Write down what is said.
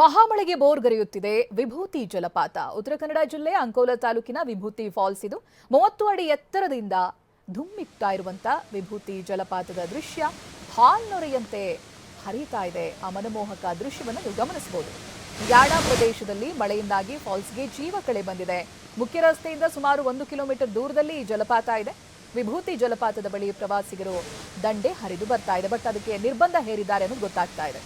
ಮಹಾಮಳೆಗೆ ಬೋರ್ಗರೆಯುತ್ತಿದೆ ವಿಭೂತಿ ಜಲಪಾತ. ಉತ್ತರ ಕನ್ನಡ ಜಿಲ್ಲೆ ಅಂಕೋಲ ತಾಲೂಕಿನ ವಿಭೂತಿ ಫಾಲ್ಸ್ ಇದು. ಮೂವತ್ತು ಅಡಿ ಎತ್ತರದಿಂದ ಧುಮ್ಮಿಕ್ತಾ ಇರುವಂತ ವಿಭೂತಿ ಜಲಪಾತದ ದೃಶ್ಯ ಹಾಲ್ನೊರೆಯಂತೆ ಹರಿತಾ ಇದೆ. ಆ ಮನಮೋಹಕ ದೃಶ್ಯವನ್ನು ನೀವು ಗಮನಿಸಬಹುದು. ಯಾಡ ಪ್ರದೇಶದಲ್ಲಿ ಮಳೆಯಿಂದಾಗಿ ಫಾಲ್ಸ್ಗೆ ಜೀವ ಕಳೆ ಬಂದಿದೆ. ಮುಖ್ಯ ರಸ್ತೆಯಿಂದ ಸುಮಾರು ಒಂದು ಕಿಲೋಮೀಟರ್ ದೂರದಲ್ಲಿ ಈ ಜಲಪಾತ ಇದೆ. ವಿಭೂತಿ ಜಲಪಾತದ ಬಳಿ ಪ್ರವಾಸಿಗರು ದಂಡೆ ಹರಿದು ಬರ್ತಾ ಇದೆ. ಬಟ್ ಅದಕ್ಕೆ ನಿರ್ಬಂಧ ಹೇರಿದ್ದಾರೆ ಅನ್ನೋದು ಗೊತ್ತಾಗ್ತಾ ಇದೆ.